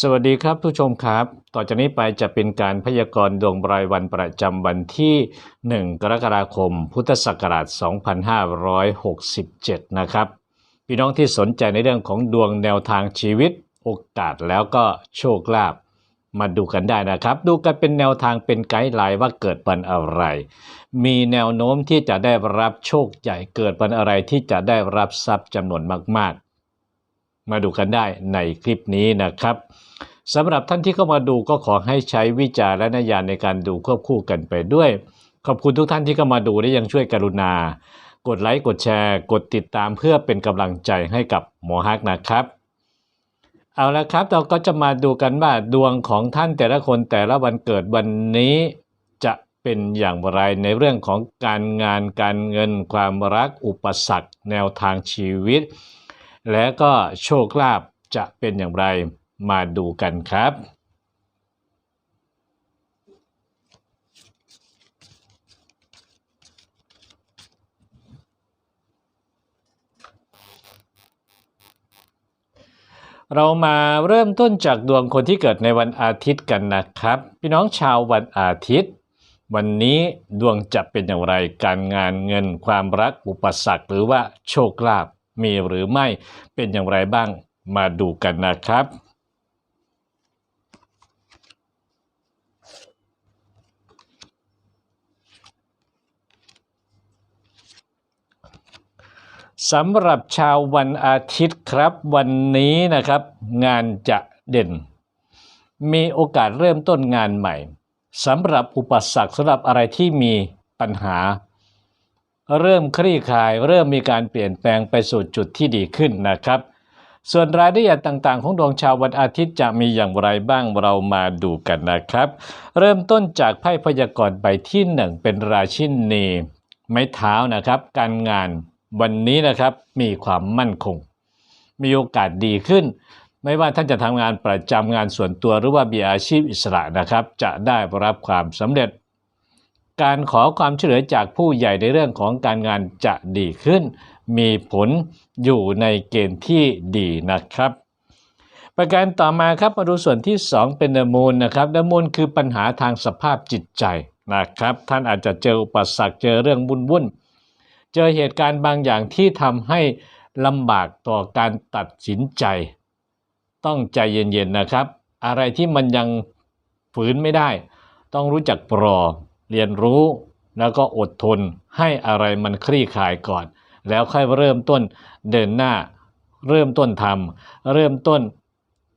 สวัสดีครับผู้ชมครับ ต่อจากนี้ไปจะเป็นการพยากรณ์ดวงรายวันประจำวันที่ 1 กรกฎาคม พุทธศักราช 2567 นะครับ พี่น้องที่สนใจในเรื่องของดวงแนวทางชีวิต โอกาสแล้วก็โชคลาภมาดูกันได้นะครับ ดูกันเป็นแนวทางเป็นไกด์ไลน์ว่าเกิดวันอะไร มีแนวโน้มที่จะได้รับโชคใหญ่เกิดวันอะไรที่จะได้รับทรัพย์จำนวนมาก ๆ มาดูกันได้ในคลิปนี้นะครับ สำหรับท่านที่เข้ามาดูก็ขอให้ใช้วิจารณญาณในการดูควบคู่กันไปด้วย ขอบคุณทุกท่านที่เข้ามาดูและยังช่วยกรุณา กดไลค์กดแชร์ กดติดตามเพื่อเป็นกำลังใจให้กับหมอฮักนะครับ เอาละครับเราก็จะมาดูกันว่าดวงของท่านแต่ละคนแต่ละวันเกิดวันนี้จะเป็นอย่างไรในเรื่องของการงานการเงินความรักอุปสรรค แนวทางชีวิต และก็โชคลาภจะเป็นอย่างไร มาดูกันครับ เรามาเริ่มต้นจากดวงคนที่เกิดในวันอาทิตย์กันนะครับ พี่น้องชาววันอาทิตย์ วันนี้ดวงจะเป็นอย่างไรการงานเงินความรักอุปสรรคหรือว่าโชคลาภมีหรือไม่เป็นอย่างไรบ้างมาดูกันนะครับ สำหรับชาววันอาทิตย์ครับ วันนี้นะครับ งานจะเด่น มีโอกาสเริ่มต้นงานใหม่สำหรับอุปสรรคสำหรับอะไรที่มีปัญหา เริ่มคลี่คลาย เริ่มมีการเปลี่ยนแปลงไปสู่จุดที่ดีขึ้นนะครับ ส่วนรายละเอียดต่างๆ ของดวงชาววันอาทิตย์จะมีอย่างไรบ้างเรามาดูกันนะครับ เริ่มต้นจากไพ่พยากรณ์ใบที่หนึ่งเป็นราชินีไม้เท้านะครับ การงาน วันนี้นะครับมีความมั่นคง มีโอกาสดีขึ้น ไม่ว่าท่านจะทำงานประจำงานส่วนตัวหรือว่ามีอาชีพอิสระนะครับ จะได้รับความสำเร็จ การขอความช่วยเหลือจากผู้ใหญ่ในเรื่องของการงานจะดีขึ้น มีผลอยู่ในเกณฑ์ที่ดีนะครับ ประการต่อมาครับมาดูส่วนที่ 2 เป็นเดมูลนะครับเดมูลคือปัญหาทางสภาพจิตใจนะครับ ท่านอาจจะเจออุปสรรคเจอเรื่องวุ่นวุ่น เจอเหตุการณ์บางอย่างที่ทำให้ลำบากต่อการตัดสินใจ ต้องใจเย็นๆนะครับ อะไรที่มันยังฝืนไม่ได้ ต้องรู้จักปรอ เรียนรู้แล้วก็อดทนให้อะไรมันคลี่คลายก่อน แล้วค่อยเริ่มต้นเดินหน้า เริ่มต้นทำเริ่มต้น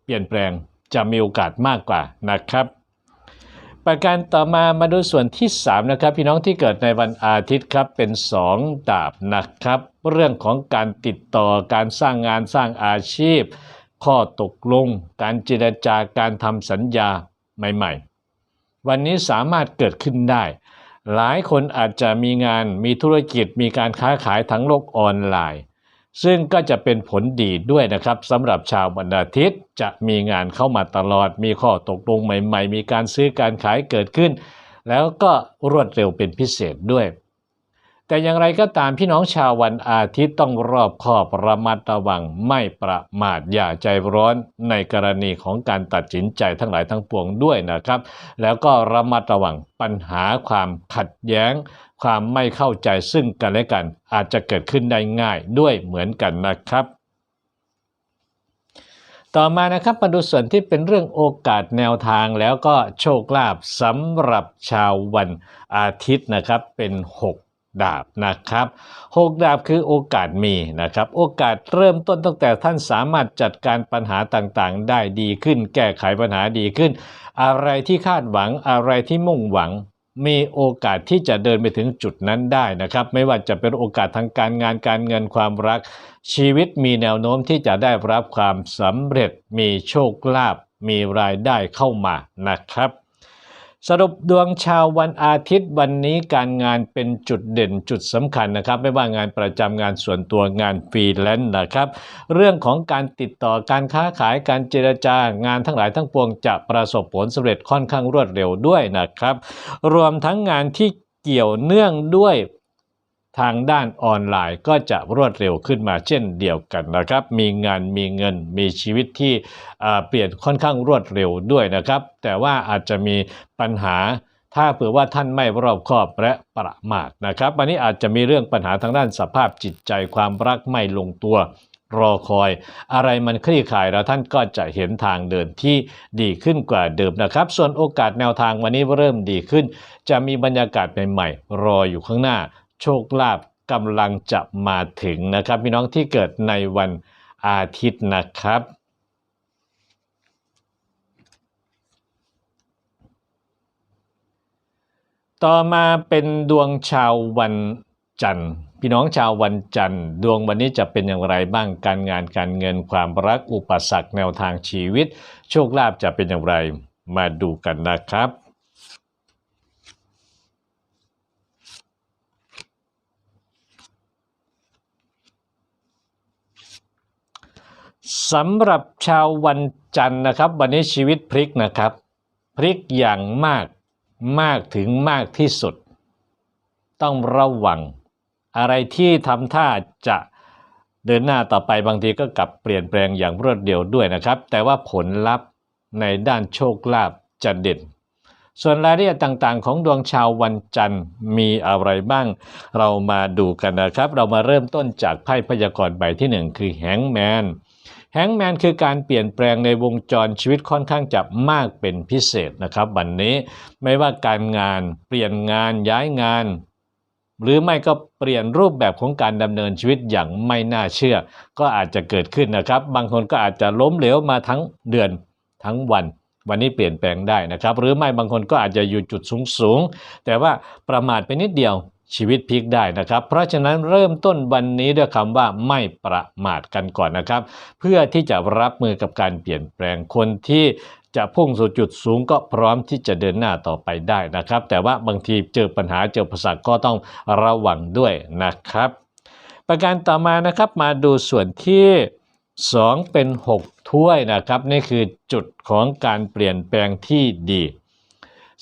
เปลี่ยนแปลงจะมีโอกาสมากกว่านะครับ ประการต่อมามาดูส่วนที่ 3 นะครับ พี่น้องที่เกิดในวันอาทิตย์ครับเป็น 2 ดาบนะครับ เรื่องของการติดต่อการสร้างงานสร้างอาชีพ ข้อตกลง การเจรจาการทำสัญญาใหม่ ๆ วันนี้สามารถเกิดขึ้นได้ หลายคนอาจจะมีงานมีธุรกิจมีการค้าขายทั้งโลกออนไลน์ ซึ่งก็จะเป็นผลดีด้วยนะครับสำหรับชาววันอาทิตย์จะมีงานเข้ามาตลอด มีข้อตกลงใหม่ๆ มีการซื้อการขายเกิดขึ้น แล้วก็รวดเร็วเป็นพิเศษด้วย แต่อย่างไรก็ตามพี่น้องชาววันอาทิตย์ต้องรอบคอบระมัดระวังไม่ประมาทอย่าใจร้อนในกรณีของการตัดสินใจทั้งหลายทั้งปวงด้วยนะครับ แล้วก็ระมัดระวังปัญหาความขัดแย้ง ความไม่เข้าใจซึ่งกันและกันอาจจะเกิดขึ้นได้ง่ายด้วยเหมือนกันนะครับ ต่อมานะครับมาดูส่วนที่เป็นเรื่องโอกาสแนวทางแล้วก็โชคลาภสำหรับชาววันอาทิตย์นะครับเป็น 6ดาบนะครับ6ดาบคือโอกาสมีนะครับ โอกาสเริ่มต้นตั้งแต่ท่านสามารถจัดการปัญหาต่างๆ ได้ดีขึ้น แก้ไขปัญหาดีขึ้น อะไรที่คาดหวังอะไรที่มุ่งหวัง มีโอกาสที่จะเดินไปถึงจุดนั้นได้นะครับ ไม่ว่าจะเป็นโอกาสทางการงานการเงินความรัก ชีวิตมีแนวโน้มที่จะได้รับความสำเร็จ มีโชคลาภมีรายได้เข้ามานะครับ สรุปดวงชาววันอาทิตย์วันนี้การงานเป็นจุดเด่นจุดสำคัญนะครับ ไม่ว่างานประจำงานส่วนตัวงานฟรีแลนซ์นะครับ เรื่องของการติดต่อการค้าขายการเจรจางานทั้งหลายทั้งปวงจะประสบผลสำเร็จค่อนข้างรวดเร็วด้วยนะครับ รวมทั้งงานที่เกี่ยวเนื่องด้วย ทางด้านออนไลน์ก็จะรวดเร็วขึ้นมาเช่นเดียวกันนะครับ มีงานมีเงินมีชีวิตที่เปลี่ยนค่อนข้างรวดเร็วด้วยนะครับ แต่ว่าอาจจะมีปัญหาถ้าเผื่อว่าท่านไม่รอบคอบและประมาทนะครับวันนี้อาจจะมีเรื่องปัญหาทางด้านสภาพจิตใจความรักไม่ลงตัวรอคอย อะไรมันคลี่คลายแล้วท่านก็จะเห็นทางเดินที่ดีขึ้นกว่าเดิมนะครับ ส่วนโอกาสแนวทางวันนี้เริ่มดีขึ้น จะมีบรรยากาศใหม่ๆรออยู่ข้างหน้า โชคลาภกำลังจะมาถึงนะครับ พี่น้องที่เกิดในวันอาทิตย์นะครับ ต่อมาเป็นดวงชาววันจันทร์พี่น้องชาววันจันทร์ ดวงวันนี้จะเป็นอย่างไรบ้างการงานการเงินความรักอุปสรรคแนวทางชีวิต โชคลาภจะเป็นอย่างไรมาดูกันนะครับ สำหรับชาววันจันทร์นะครับ วันนี้ชีวิตพลิกนะครับ พลิกอย่างมากมากถึงมากที่สุด ต้องระวัง อะไรที่ทำท่าจะเดินหน้าต่อไปบางทีก็กลับเปลี่ยนแปลงอย่างรวดเร็วด้วยนะครับ แต่ว่าผลลัพธ์ในด้านโชคลาภจะเด่น ส่วนรายละเอียดต่างๆ ของดวงชาววันจันทร์มีอะไรบ้าง เรามาดูกันนะครับ เรามาเริ่มต้นจากไพ่พยากรณ์ใบที่หนึ่งคือแฮงแมน แฮงแมนคือการเปลี่ยนแปลงในวงจรชีวิตค่อนข้างจะมากเป็นพิเศษนะครับวันนี้ไม่ว่าการงานเปลี่ยนงานย้ายงาน หรือไม่ก็เปลี่ยนรูปแบบของการดำเนินชีวิตอย่างไม่น่าเชื่อ ก็อาจจะเกิดขึ้นนะครับ บางคนก็อาจจะล้มเหลวมาทั้งเดือนทั้งวันวันนี้เปลี่ยนแปลงได้นะครับ หรือไม่บางคนก็อาจจะอยู่จุดสูงสูงแต่ว่าประมาทไปนิดเดียว ชีวิตพลิกได้นะครับ เพราะฉะนั้นเริ่มต้นวันนี้ด้วยคำว่าไม่ประมาทกันก่อนนะครับ เพื่อที่จะรับมือกับการเปลี่ยนแปลงคนที่จะพุ่งสู่จุดสูงก็พร้อมที่จะเดินหน้าต่อไปได้นะครับ แต่ว่าบางทีเจอปัญหาเจออุปสรรคก็ต้องระวังด้วยนะครับ ประการต่อมานะครับมาดูส่วนที่ 2 เป็น 6 ถ้วยนะครับ นี่คือจุดของการเปลี่ยนแปลงที่ดี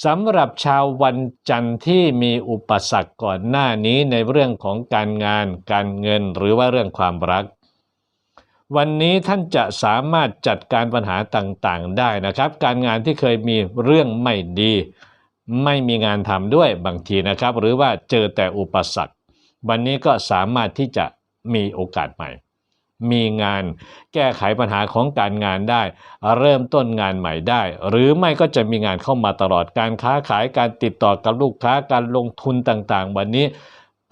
สำหรับชาววันจันทร์ที่มีอุปสรรคก่อนหน้านี้ในเรื่องของการงาน การเงินหรือว่าเรื่องความรัก วันนี้ท่านจะสามารถจัดการปัญหาต่างๆ ได้นะครับ การงานที่เคยมีเรื่องไม่ดี ไม่มีงานทำด้วยบางทีนะครับ หรือว่าเจอแต่อุปสรรค วันนี้ก็สามารถที่จะมีโอกาสใหม่ มีงาน แก้ไขปัญหาของการงานได้ เริ่มต้นงานใหม่ได้ หรือไม่ก็จะมีงานเข้ามาตลอดการค้าขายการติดต่อกับลูกค้าการลงทุนต่างๆ วันนี้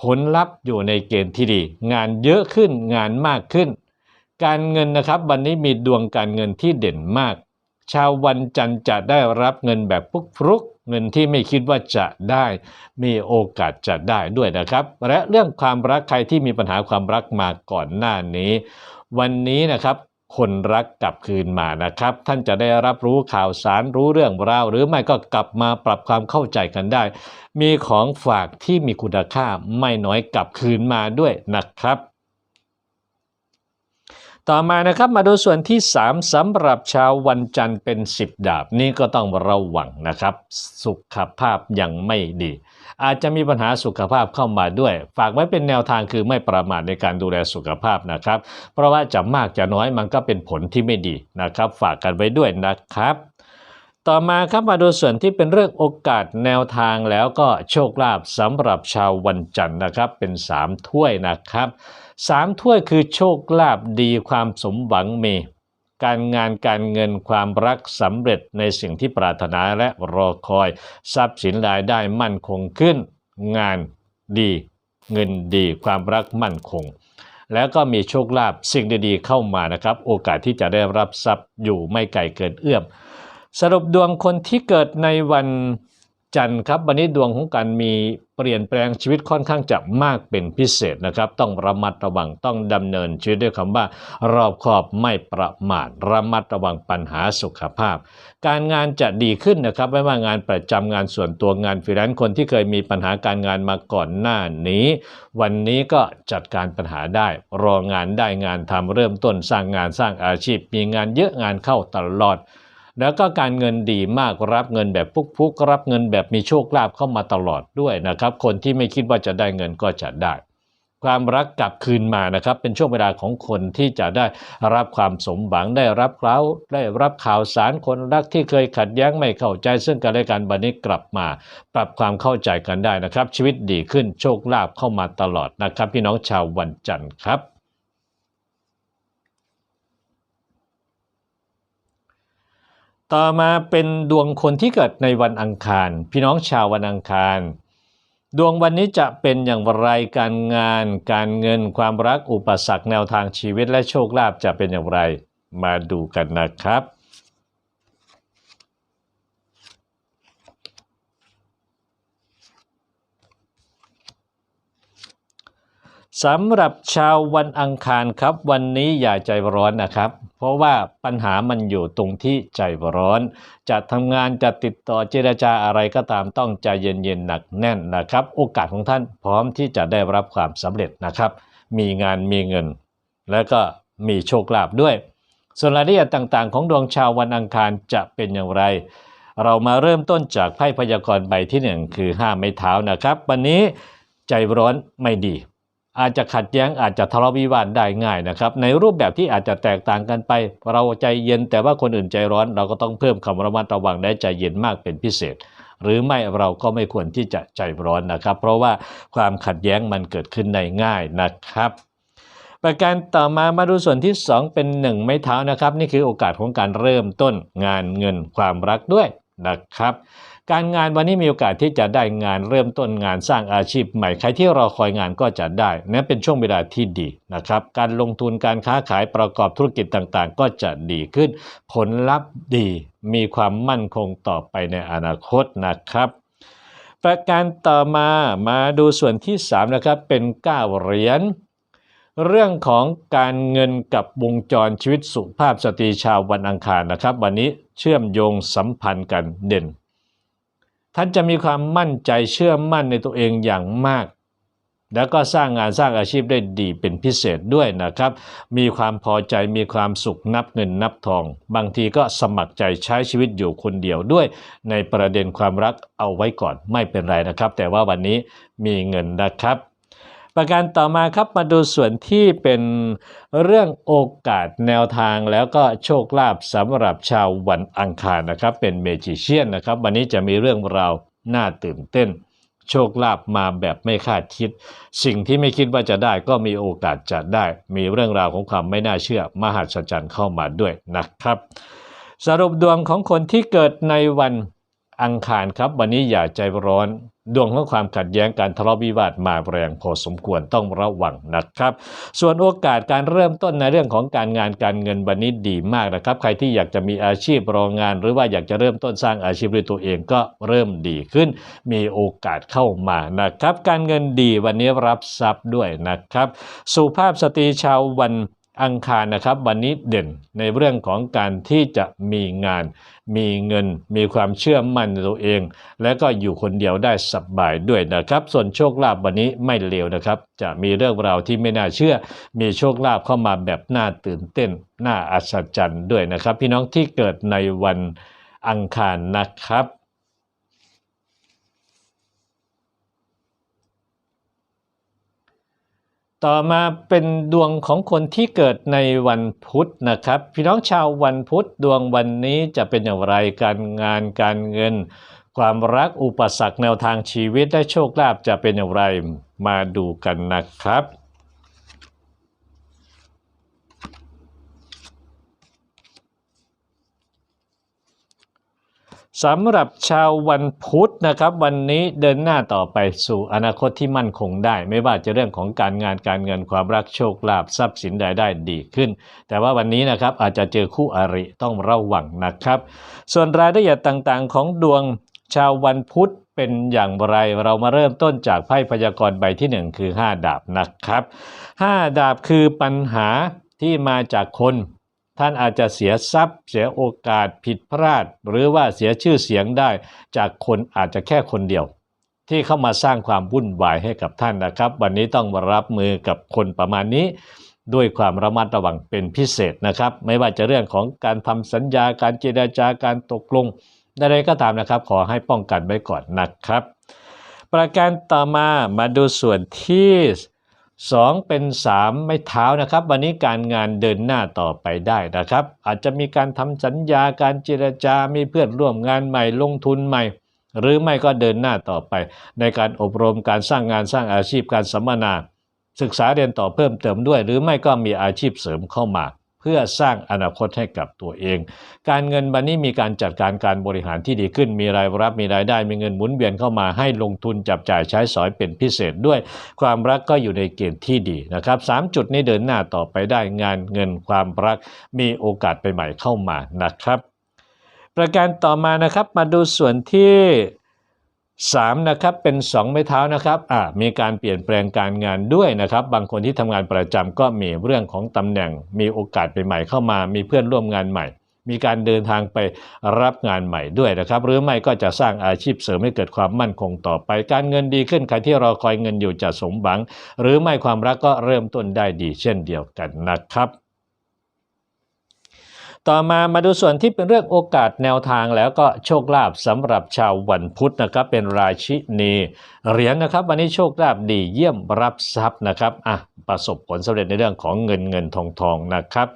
ผลลัพธ์อยู่ในเกณฑ์ที่ดี งานเยอะขึ้นงานมากขึ้น การเงินนะครับวันนี้มีดวงการเงินที่เด่นมาก ชาววันจันทร์จะได้รับเงินแบบฟุกฟรุกเงินที่ไม่คิดว่าจะได้มีโอกาสจะได้ด้วยนะครับ และเรื่องความรักใครที่มีปัญหาความรักมาก่อนหน้านี้ วันนี้นะครับคนรักกลับคืนมานะครับ ท่านจะได้รับรู้ข่าวสารรู้เรื่องราวหรือไม่ก็กลับมาปรับความเข้าใจกันได้ มีของฝากที่มีคุณค่าไม่น้อยกลับคืนมาด้วยนะครับ ต่อมานะครับมาดูส่วนที่ 3สำหรับชาววันจันทร์เป็น 10 ดาบนี่ก็ต้องระวังนะครับ สุขภาพยังไม่ดี อาจจะมีปัญหาสุขภาพเข้ามาด้วย ฝากไว้เป็นแนวทางคือไม่ประมาทในการดูแลสุขภาพนะครับ เพราะว่าจะมากจะน้อยมันก็เป็นผลที่ไม่ดีนะครับ ฝากกันไว้ด้วยนะครับต่อมาครับมาดูส่วนที่เป็นเรื่องโอกาสแนวทางแล้วก็โชคลาภสำหรับชาววันจันทร์นะครับเป็น 3 ถ้วยนะครับ สามถ้วยคือโชคลาภดีความสมหวังมี การงานการเงินความรักสำเร็จในสิ่งที่ปรารถนาและรอคอย ทรัพย์สินรายได้มั่นคงขึ้น งานดี เงินดีความรักมั่นคง แล้วก็มีโชคลาภสิ่งดีๆเข้ามานะครับ โอกาสที่จะได้รับทรัพย์อยู่ไม่ไกลเกินเอื้อม สรุปดวงคนที่เกิดในวันจันทร์ครับวันนี้ดวงของการมี เปลี่ยนแปลงชีวิตค่อนข้างจะมากเป็นพิเศษนะครับ ต้องระมัดระวังต้องดำเนินชีวิตด้วยคำว่า รอบคอบไม่ประมาทระมัดระวังปัญหาสุขภาพ การงานจะดีขึ้นนะครับ ไม่ว่างานประจำงานส่วนตัวงานฟรีแลนซ์คนที่เคยมีปัญหาการงานมาก่อนหน้านี้ วันนี้ก็จัดการปัญหาได้ รองานได้งานทำเริ่มต้นสร้างงานสร้างอาชีพ มีงานเยอะงานเข้าตลอด แล้วก็การเงินดีมากรับเงินแบบฟุกๆรับเงินแบบมีโชคลาภเข้ามาตลอดด้วยนะครับ คนที่ไม่คิดว่าจะได้เงินก็จะได้ ความรักกลับคืนมานะครับ เป็นช่วงเวลาของคนที่จะได้รับความสมหวังได้รับข่าวได้รับข่าวสารคนรักที่เคยขัดแย้งไม่เข้าใจ ซึ่งกันและกันบันนี้กลับมา ปรับความเข้าใจกันได้นะครับ ชีวิตดีขึ้นโชคลาภเข้ามาตลอดนะครับ พี่น้องชาววันจันทร์ครับ ต่อมาเป็นดวงคนที่เกิดในวันอังคาร พี่น้องชาววันอังคาร ดวงวันนี้จะเป็นอย่างไรการงาน การเงินความรักอุปสรรคแนวทางชีวิตและโชคลาภจะเป็นอย่างไร มาดูกันนะครับ สำหรับชาววันอังคารครับ วันนี้อย่าใจร้อนนะครับ เพราะว่าปัญหามันอยู่ตรงที่ใจร้อน จะทำงานจะติดต่อเจรจาอะไรก็ตามต้องใจเย็นๆหนักแน่นนะครับ โอกาสของท่านพร้อมที่จะได้รับความสำเร็จนะครับ มีงานมีเงิน แล้วก็มีโชคลาภด้วย ส่วนรายละเอียดต่างๆ ของดวงชาววันอังคารจะเป็นอย่างไร เรามาเริ่มต้นจากไพ่พยากรณ์ใบที่หนึ่งคือห้าไม้เท้านะครับ วันนี้ใจร้อนไม่ดี อาจจะขัดแย้งอาจจะทะเลาะวิวาทได้ง่ายนะครับ ในรูปแบบที่อาจจะแตกต่างกันไป เราใจเย็นแต่ว่าคนอื่นใจร้อน เราก็ต้องเพิ่มคำระมัดระวังได้ใจเย็นมากเป็นพิเศษ หรือไม่เราก็ไม่ควรที่จะใจร้อนนะครับ เพราะว่าความขัดแย้งมันเกิดขึ้นได้ง่ายนะครับประการต่อมามาดูส่วนที่ 2 เป็น 1 ไม้เท้านะครับ นี่คือโอกาสของการเริ่มต้นงานเงินความรักด้วยนะครับ การงานวันนี้มีโอกาสที่จะได้งานเริ่มต้นงานสร้างอาชีพใหม่ใครที่รอคอยงานก็จะได้นั่นเป็นช่วงเวลาที่ดีนะครับ การลงทุนการค้าขายประกอบธุรกิจต่างๆ ก็จะดีขึ้น ผลลัพธ์ดีมีความมั่นคงต่อไปในอนาคตนะครับ ประการต่อมามาดูส่วนที่3นะครับเป็น9เหรียญเรื่องของการเงินกับวงจรชีวิตสุภาพสตรีชาววันอังคารนะครับ วันนี้เชื่อมโยงสัมพันธ์กันเด่น ท่านจะมีความมั่นใจเชื่อมั่นในตัวเองอย่างมาก แล้วก็สร้างงานสร้างอาชีพได้ดีเป็นพิเศษด้วยนะครับ มีความพอใจมีความสุขนับเงินนับทอง บางทีก็สมัครใจใช้ชีวิตอยู่คนเดียวด้วย ในประเด็นความรักเอาไว้ก่อนไม่เป็นไรนะครับ แต่ว่าวันนี้มีเงินนะครับ ประการต่อมาครับมาดูส่วนที่เป็นเรื่องโอกาสแนวทางแล้วก็โชคลาภสำหรับชาววันอังคารนะครับ เป็นเมจิเชียนนะครับ วันนี้จะมีเรื่องราวน่าตื่นเต้น โชคลาภมาแบบไม่คาดคิด สิ่งที่ไม่คิดว่าจะได้ก็มีโอกาสจะได้ มีเรื่องราวของความไม่น่าเชื่อ มหัศจรรย์เข้ามาด้วยนะครับ สรุปดวงของคนที่เกิดในวัน อังคารครับ วันนี้อย่าใจร้อน ดวงของความขัดแย้งการทะเลาะวิวาทมาแรงพอสมควรต้องระวังนะครับ ส่วนโอกาสการเริ่มต้นในเรื่องของการงานการเงินวันนี้ดีมากนะครับ ใครที่อยากจะมีอาชีพรองงาน หรือว่าอยากจะเริ่มต้นสร้างอาชีพด้วยตัวเองก็เริ่มดีขึ้น มีโอกาสเข้ามานะครับ การเงินดีวันนี้รับทรัพย์ด้วยนะครับ สุภาพสตรีชาววัน อังคารนะครับวันนี้เด่นในเรื่องของการที่จะมีงาน มีเงิน มีความเชื่อมั่นในตัวเอง และก็อยู่คนเดียวได้สบายด้วยนะครับ ส่วนโชคลาภวันนี้ไม่เลวนะครับ จะมีเรื่องราวที่ไม่น่าเชื่อ มีโชคลาภเข้ามาแบบน่าตื่นเต้น น่าอัศจรรย์ด้วยนะครับ พี่น้องที่เกิดในวันอังคารนะครับ ต่อมาเป็นดวงของคนที่เกิดในวันพุธนะครับ พี่น้องชาววันพุธดวงวันนี้จะเป็นอย่างไรการงานการเงิน ความรักอุปสรรคแนวทางชีวิตและโชคลาภจะเป็นอย่างไรมาดูกันนะครับ สำหรับชาววันพุธนะครับ วันนี้เดินหน้าต่อไปสู่อนาคตที่มั่นคงได้ ไม่ว่าจะเรื่องของการงานการเงินความรักโชคลาภทรัพย์สินใดได้ดีขึ้น แต่ว่าวันนี้นะครับอาจจะเจอคู่อริต้องระวังนะครับ ส่วนรายละเอียดต่างๆ ของดวงชาววันพุธเป็นอย่างไรเรามาเริ่มต้นจากไพ่พยากรณ์ใบที่ 1 คือ 5 ดาบนะครับ 5 ดาบคือปัญหาที่มาจากคน ท่านอาจจะเสียทรัพย์ เสียโอกาสผิดพลาด หรือว่าเสียชื่อเสียงได้ จากคนอาจจะแค่คนเดียว ที่เข้ามาสร้างความวุ่นวายให้กับท่านนะครับ วันนี้ต้องรับมือกับคนประมาณนี้ ด้วยความระมัดระวังเป็นพิเศษนะครับ ไม่ว่าจะเรื่องของการทำสัญญาการเจรจาการตกลงใดๆก็ตามนะครับ ขอให้ป้องกันไว้ก่อนนะครับ ประการต่อมามาดูส่วนที่ สองเป็นสามไม่เท้านะครับ วันนี้การงานเดินหน้าต่อไปได้นะครับ อาจจะมีการทำสัญญาการเจรจา มีเพื่อนร่วมงานใหม่ลงทุนใหม่ หรือไม่ก็เดินหน้าต่อไป ในการอบรมการสร้างงานสร้างอาชีพการสัมมนา ศึกษาเรียนต่อเพิ่มเติมด้วย หรือไม่ก็มีอาชีพเสริมเข้ามา พื่อสร้างอนาคตให้กับตัวเอง การเงินวันนี้มีการจัดการการบริหารที่ดีขึ้น มีรายรับมีรายได้ มีเงินหมุนเวียนเข้ามาให้ลงทุนจับจ่ายใช้สอยเป็นพิเศษด้วย ความรักก็อยู่ในเกณฑ์ที่ดีนะครับสามจุดนี้เดินหน้าต่อไปได้งานเงินความรักมีโอกาสไปใหม่เข้ามานะครับ ประการต่อมานะครับมาดูส่วนที่ 3นะครับเป็น 2 ไม้เท้านะครับอ่ามีการเปลี่ยนแปลงการงานด้วยนะครับ บางคนที่ทำงานประจำก็มีเรื่องของตำแหน่ง มีโอกาสใหม่เข้ามา มีเพื่อนร่วมงานใหม่ มีการเดินทางไปรับงานใหม่ด้วยนะครับ หรือไม่ก็จะสร้างอาชีพเสริมให้เกิดความมั่นคงต่อไป การเงินดีขึ้นใครที่รอคอยเงินอยู่จะสมหวัง หรือไม่ความรักก็เริ่มต้นได้ดีเช่นเดียวกันนะครับ ต่อมามาดูส่วนที่เป็นเรื่องโอกาสแนวทางแล้วก็โชคลาภสำหรับชาววันพุธนะครับเป็นราชินีเหรียญนะครับ วันนี้โชคลาภดีเยี่ยมรับทรัพย์นะครับอะประสบผลสำเร็จในเรื่องของเงินเงินทองทองนะครับ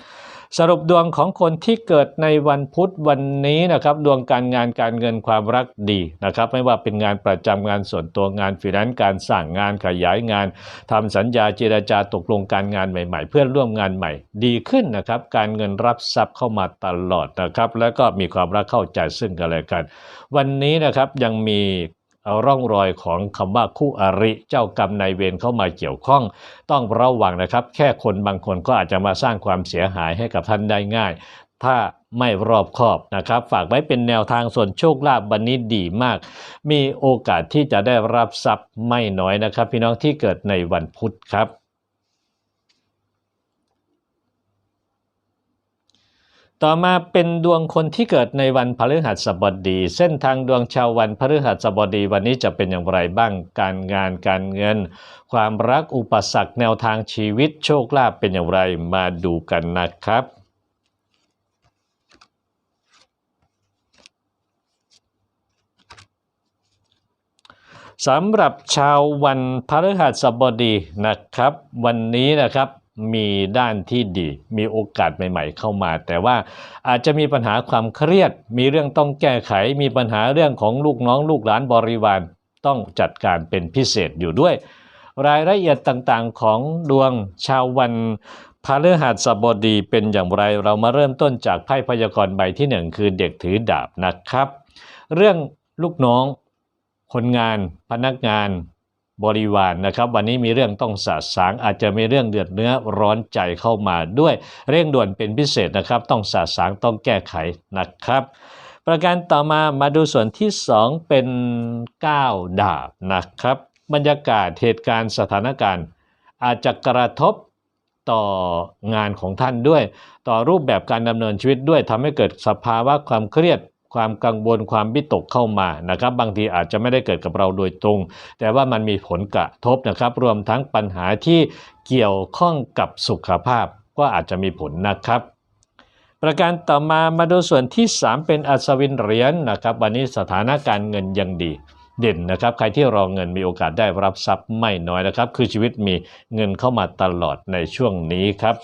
สรุปดวงของคนที่เกิดในวันพุธวันนี้นะครับ ดวงการงานการเงินความรักดีนะครับ ไม่ว่าเป็นงานประจำงานส่วนตัวงานฟรีแลนซ์การสร้างงานขยายงานทำสัญญาเจรจาตกลงการงานใหม่ ๆ เพื่อนร่วมงานใหม่ ดีขึ้นนะครับ การเงินรับทรัพย์เข้ามาตลอดนะครับ แล้วก็มีความรักเข้าใจซึ่งกันและกัน วันนี้นะครับยังมี เอาร่องรอยของคำว่าคู่อริเจ้ากรรมนายเวรเข้ามาเกี่ยวข้อง ต้องระวังนะครับ แค่คนบางคนก็อาจจะมาสร้างความเสียหายให้กับท่านได้ง่าย ถ้าไม่รอบคอบนะครับ ฝากไว้เป็นแนวทางส่วนโชคลาภวันนี้ดีมาก มีโอกาสที่จะได้รับทรัพย์ไม่น้อยนะครับ พี่น้องที่เกิดในวันพุธครับ ต่อมาเป็นดวงคนที่เกิดในวันพฤหัสบดี เส้นทางดวงชาววันพฤหัสบดีวันนี้จะเป็นอย่างไรบ้างการงานการเงิน ความรักอุปสรรคแนวทางชีวิตโชคลาภเป็นอย่างไรมาดูกันนะครับสำหรับชาววันพฤหัสบดีนะครับ วันนี้นะครับ มีด้านที่ดี มีโอกาสใหม่ ๆ เข้ามา แต่ว่าอาจจะมีปัญหาความเครียด มีเรื่องต้องแก้ไข มีปัญหาเรื่องของลูกน้องลูกหลานบริวารต้องจัดการเป็นพิเศษอยู่ด้วย รายละเอียดต่างๆของดวงชาววันพฤหัสบดีเป็นอย่างไรเรามาเริ่มต้นจากไพ่พยากรณ์ใบที่หนึ่งคือเด็กถือดาบนะครับ เรื่องลูกน้อง คนงาน พนักงาน บริวารนะครับ วันนี้มีเรื่องต้องสะสางอาจจะมีเรื่องเดือดเนื้อร้อนใจเข้ามาด้วยเร่งด่วนเป็นพิเศษนะครับ ต้องสะสางต้องแก้ไขนะครับ ประการต่อมามาดูส่วนที่ 2 เป็น 9 ดาบนะครับ บรรยากาศเหตุการณ์สถานการณ์ อาจจะกระทบต่องานของท่านด้วย ต่อรูปแบบการดำเนินชีวิตด้วยทำให้เกิดสภาวะความเครียด ความกังวลความวิตกเข้ามานะครับ บางทีอาจจะไม่ได้เกิดกับเราโดยตรง แต่ว่ามันมีผลกระทบนะครับ รวมทั้งปัญหาที่เกี่ยวข้องกับสุขภาพก็อาจจะมีผลนะครับประการต่อมามาดูส่วนที่ 3 เป็นอัศวินเหรียญนะครับ วันนี้สถานการณ์เงินยังดีเด่นนะครับ ใครที่รอเงินมีโอกาสได้รับทรัพย์ไม่น้อยนะครับ คือชีวิตมีเงินเข้ามาตลอดในช่วงนี้ครับ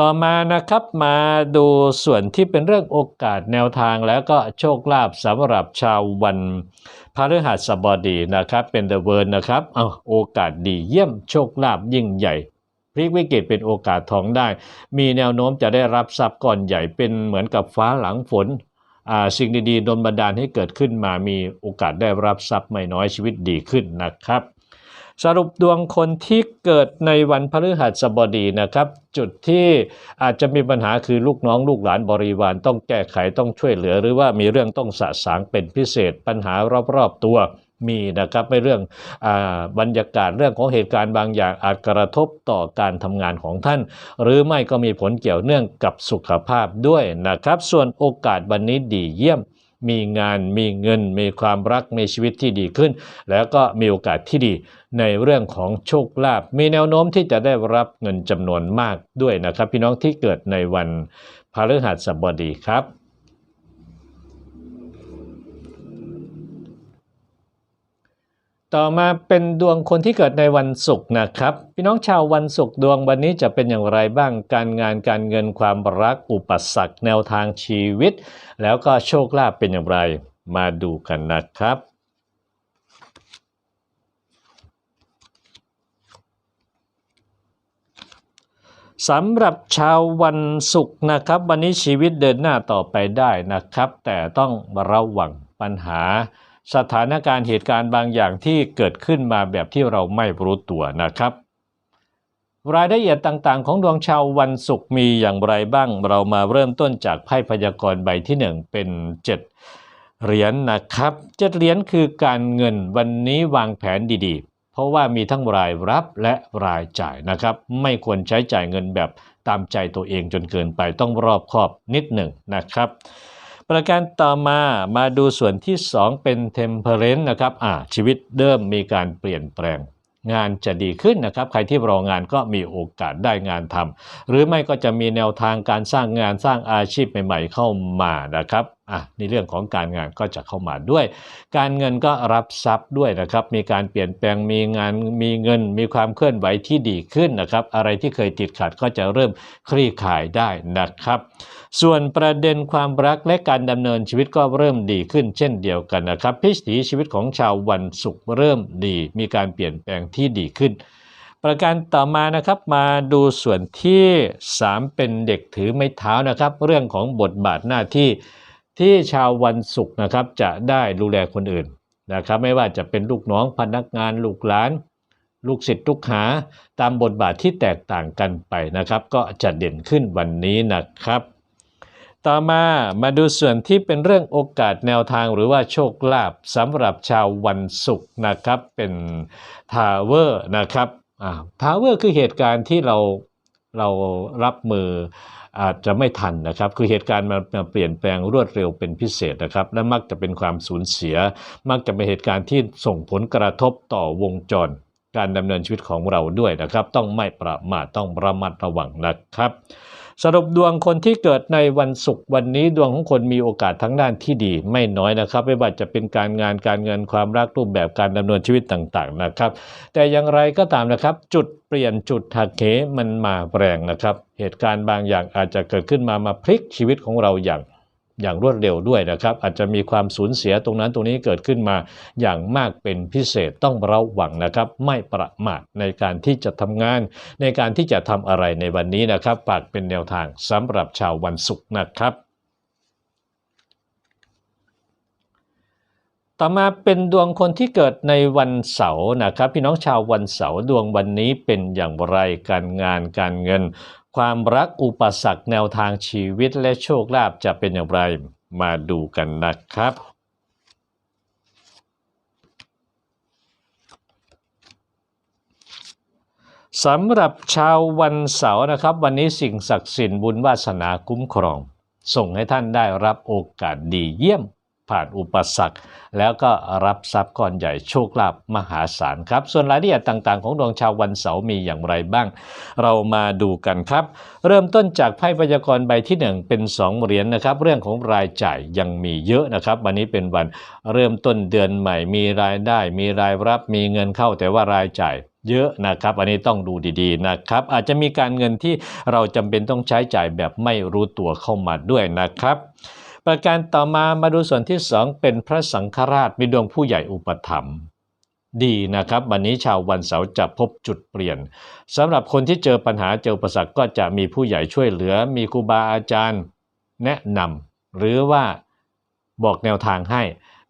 ต่อมานะครับมาดูส่วนที่เป็นเรื่องโอกาสแนวทางแล้วก็โชคลาภสำหรับชาววันพฤหัสบดีนะครับเป็นเดอะเวิร์นะครับเอาโอกาสดีเยี่ยมโชคลาภยิ่งใหญ่พลิกวิกฤตเป็นโอกาสทองได้ มีแนวโน้มจะได้รับทรัพย์ก้อนใหญ่เป็นเหมือนกับฟ้าหลังฝนสิ่งดีๆโดนบันดาลให้เกิดขึ้นมามีโอกาสได้รับทรัพย์ไม่น้อยชีวิตดีขึ้นนะครับ สรุปดวงคนที่เกิดในวันพฤหัสบดีนะครับ จุดที่อาจจะมีปัญหาคือลูกน้องลูกหลานบริวารต้องแก้ไขต้องช่วยเหลือ หรือว่ามีเรื่องต้องสะสางเป็นพิเศษปัญหารอบๆตัวมีนะครับไม่เรื่องอบรรยากาศเรื่องของเหตุการณ์บางอย่างอาจกระทบต่อการทำงานของท่าน หรือไม่ก็มีผลเกี่ยวเนื่องกับสุขภาพด้วยนะครับ ส่วนโอกาสวันนี้ดีเยี่ยม มีงานมีเงิน มีความรักมีชีวิตที่ดีขึ้น แล้วก็มีโอกาสที่ดีในเรื่องของโชคลาภมีแนวโน้มที่จะได้รับเงินจำนวนมากด้วยนะครับ พี่น้องที่เกิดในวันพฤหัสบดีครับ ต่อมาเป็นดวงคนที่เกิดในวันศุกร์นะครับ พี่น้องชาววันศุกร์ดวงวันนี้จะเป็นอย่างไรบ้างการงานการเงินความรักอุปสรรคแนวทางชีวิต แล้วก็โชคลาภเป็นอย่างไรมาดูกันนะครับสำหรับชาววันศุกร์นะครับ วันนี้ชีวิตเดินหน้าต่อไปได้นะครับ แต่ต้องระวังปัญหา สถานการณ์เหตุการณ์บางอย่างที่เกิดขึ้นมาแบบที่เราไม่รู้ตัวนะครับ รายละเอียดต่างๆ ของดวงชาววันศุกร์มีอย่างไรบ้าง เรามาเริ่มต้นจากไพ่พยากรณ์ใบที่ 1 เป็น 7 เหรียญนนะครับเจ็ดเหรียญคือการเงินวันนี้วางแผนดีๆ เพราะว่ามีทั้งรายรับและรายจ่ายนะครับ ไม่ควรใช้จ่ายเงินแบบตามใจตัวเองจนเกินไปต้องรอบคอบนิดหนึ่งนะครับ ประการต่อมามาดูส่วนที่ 2 เป็น temperance นะครับอ่าชีวิตเริ่มมีการเปลี่ยนแปลง งานจะดีขึ้นนะครับ ใครที่รองานก็มีโอกาสได้งานทำหรือไม่ก็จะมีแนวทางการสร้างงานสร้างอาชีพใหม่ ๆ เข้ามานะครับอะในเรื่องของการงานก็จะเข้ามาด้วย การเงินก็รับทรัพย์ด้วยนะครับ มีการเปลี่ยนแปลงมีงานมีเงิน มีความเคลื่อนไหวที่ดีขึ้นนะครับ อะไรที่เคยติดขัดก็จะเริ่มคลี่คลายได้นะครับ ส่วนประเด็นความรักและการดำเนินชีวิตก็เริ่มดีขึ้นเช่นเดียวกันนะครับพิถีชีวิตของชาววันศุกร์เริ่มดี มีการเปลี่ยนแปลงที่ดีขึ้น ประการต่อมานะครับมาดูส่วนที่ 3 เป็นเด็กถือไม้เท้านะครับ เรื่องของบทบาทหน้าที่ที่ชาววันศุกร์นะครับจะได้ดูแลคนอื่นนะครับ ไม่ว่าจะเป็นลูกน้องพนักงานลูกหลาน ลูกศิษย์ลูกหา ตามบทบาทที่แตกต่างกันไปนะครับ ก็จะเด่นขึ้นวันนี้นะครับ ต่อมามาดูส่วนที่เป็นเรื่องโอกาสแนวทางหรือว่าโชคลาภสำหรับชาววันศุกร์นะครับเป็นทาวเวอร์นะครับทาวเวอร์คือเหตุการณ์ที่เราเรารับมืออาจจะไม่ทันนะครับ คือเหตุการณ์มันเปลี่ยนแปลงรวดเร็วเป็นพิเศษนะครับ และมักจะเป็นความสูญเสีย มักจะเป็นเหตุการณ์ที่ส่งผลกระทบต่อวงจร การดำเนินชีวิตของเราด้วยนะครับ ต้องไม่ประมาทต้องระมัดระวังนะครับ สรุปดวงคนที่เกิดในวันศุกร์วันนี้ดวงของคนมีโอกาสทั้งด้านที่ดี ไม่น้อยนะครับ ไม่ว่าจะเป็นการงานการเงินความรักรูปแบบการดำเนินชีวิตต่างๆนะครับ แต่อย่างไรก็ตามนะครับ จุดเปลี่ยนจุดหักเหมันมาแรงนะครับ เหตุการณ์บางอย่างอาจจะเกิดขึ้นมามาพลิกชีวิตของเราอย่าง อย่างรวดเร็วด้วยนะครับ อาจจะมีความสูญเสียตรงนั้นตรงนี้เกิดขึ้นมาอย่างมากเป็นพิเศษต้องระวังนะครับ ไม่ประมาทในการที่จะทำงาน ในการที่จะทำอะไรในวันนี้นะครับฝากเป็นแนวทางสำหรับชาววันศุกร์นะครับต่อมาเป็นดวงคนที่เกิดในวันเสาร์นะครับ พี่น้องชาววันเสาร์ดวงวันนี้เป็นอย่างไรการงานการเงิน ความรักอุปสรรคแนวทางชีวิตและโชคลาภจะเป็นอย่างไรมาดูกันนะครับ สำหรับชาววันเสาร์นะครับ วันนี้สิ่งศักดิ์สิทธิ์บุญวาสนาคุ้มครอง ส่งให้ท่านได้รับโอกาสดีเยี่ยม ผ่านอุปสรรค แล้วก็รับทรัพย์ก้อนใหญ่โชคลาภมหาศาลครับ ส่วนรายละเอียดต่างๆ ของดวงชาววันเสาร์มีอย่างไรบ้าง เรามาดูกันครับ เริ่มต้นจากไพ่พยากรณ์ใบที่ 1 เป็น 2 เหรียญนนะครับ เรื่องของรายจ่ายยังมีเยอะนะครับ วันนี้เป็นวันเริ่มต้นเดือนใหม่ มีรายได้ มีรายรับมีเงินเข้าแต่ว่ารายจ่ายเยอะนะครับอันนี้ต้องดูดีๆนะครับ อาจจะมีการเงินที่เราจำเป็นต้องใช้จ่ายแบบไม่รู้ตัวเข้ามาด้วยนะครับ ประการต่อมามาดูส่วนที่สองเป็นพระสังฆราชมีดวงผู้ใหญ่อุปถัมภ์ดีนะครับ วันนี้ชาววันเสาร์จะพบจุดเปลี่ยนสำหรับคนที่เจอปัญหาเจออุปสรรคก็จะมีผู้ใหญ่ช่วยเหลือ มีครูบาอาจารย์ แนะนำหรือว่าบอกแนวทางให้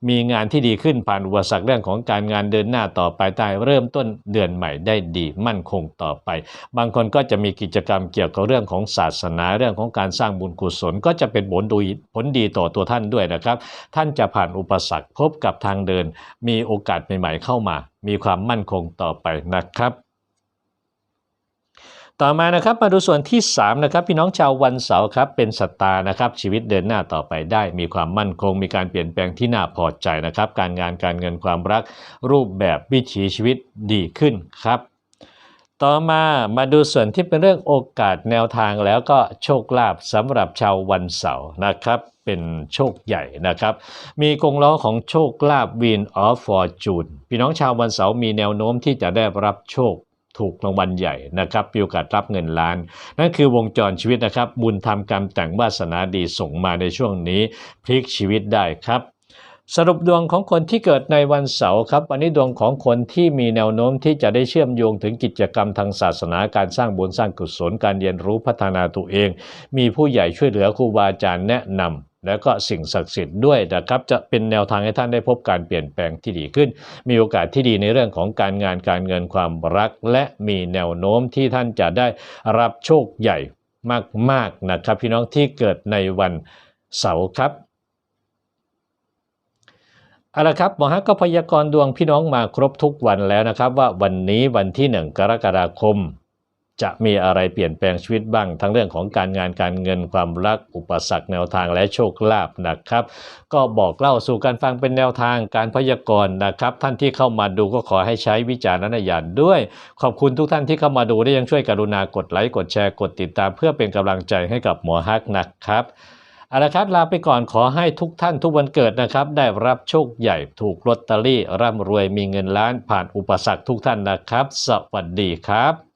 มีงานที่ดีขึ้นผ่านอุปสรรคเรื่องของการงานเดินหน้าต่อไปได้เริ่มต้นเดือนใหม่ได้ดีมั่นคงต่อไป บางคนก็จะมีกิจกรรมเกี่ยวกับเรื่องของศาสนาเรื่องของการสร้างบุญกุศลก็จะเป็นผลดีผลดีต่อตัวท่านด้วยนะครับ ท่านจะผ่านอุปสรรคพบกับทางเดิน มีโอกาสใหม่ ๆ เข้ามา มีความมั่นคงต่อไปนะครับ ต่อมานะครับมาดูส่วนที่3นะครับพี่น้องชาววันเสาร์ครับเป็นสตาร์นะครับชีวิตเดินหน้าต่อไปได้ มีความมั่นคง มีการเปลี่ยนแปลงที่น่าพอใจนะครับ การงานการเงินความรัก รูปแบบวิถีชีวิตดีขึ้นครับ ต่อมามาดูส่วนที่เป็นเรื่องโอกาสแนวทางแล้วก็โชคลาภสำหรับชาววันเสาร์นะครับเป็นโชคใหญ่นะครับ มีกงล้อของโชคลาภวินออฟฟอร์จูนพี่น้องชาววันเสาร์มีแนวโน้มที่จะได้รับโชค ถูกรางวัลใหญ่นะครับมีโอกาสรับเงินล้าน นั่นคือวงจรชีวิตนะครับ บุญทำกรรมแต่งวาสนาดีส่งมาในช่วงนี้ พลิกชีวิตได้ครับสรุปดวงของคนที่เกิดในวันเสาร์ครับวันนี้ดวงของคนที่มีแนวโน้มที่จะได้เชื่อมโยงถึงกิจกรรมทางศาสนาการสร้างบุญสร้างกุศลการเรียนรู้พัฒนาตัวเอง มีผู้ใหญ่ช่วยเหลือครูบาอาจารย์แนะนำ แล้วก็สิ่งศักดิ์สิทธิ์ด้วยนะครับจะเป็นแนวทางให้ท่านได้พบการเปลี่ยนแปลงที่ดีขึ้น มีโอกาสที่ดีในเรื่องของการงานการเงินความรัก และมีแนวโน้มที่ท่านจะได้รับโชคใหญ่มากๆนะครับ พี่น้องที่เกิดในวันเสาร์ครับเอาละครับหมอฮักก็พยากรณ์ดวงพี่น้องมาครบทุกวันแล้วนะครับ ว่าวันนี้วันที่ 1 กรกฎาคม จะมีอะไรเปลี่ยนแปลงชีวิตบ้าง ทั้งเรื่องของการงานการเงินความรักอุปสรรคแนวทางและโชคลาภนะครับ ก็บอกเล่าสู่การฟังเป็นแนวทางการพยากรณ์นะครับ ท่านที่เข้ามาดูก็ขอให้ใช้วิจารณญาณด้วย ขอบคุณทุกท่านที่เข้ามาดูได้ยังช่วยกรุณากดไลค์กดแชร์กดติดตาม เพื่อเป็นกำลังใจให้กับหมอฮักนะครับเอาละครับลาไปก่อนขอให้ทุกท่านทุกวันเกิดนะครับ ได้รับโชคใหญ่ถูกลอตเตอรี่ร่ำรวยมีเงินล้านผ่านอุปสรรคทุกท่านนะครับ สวัสดีครับ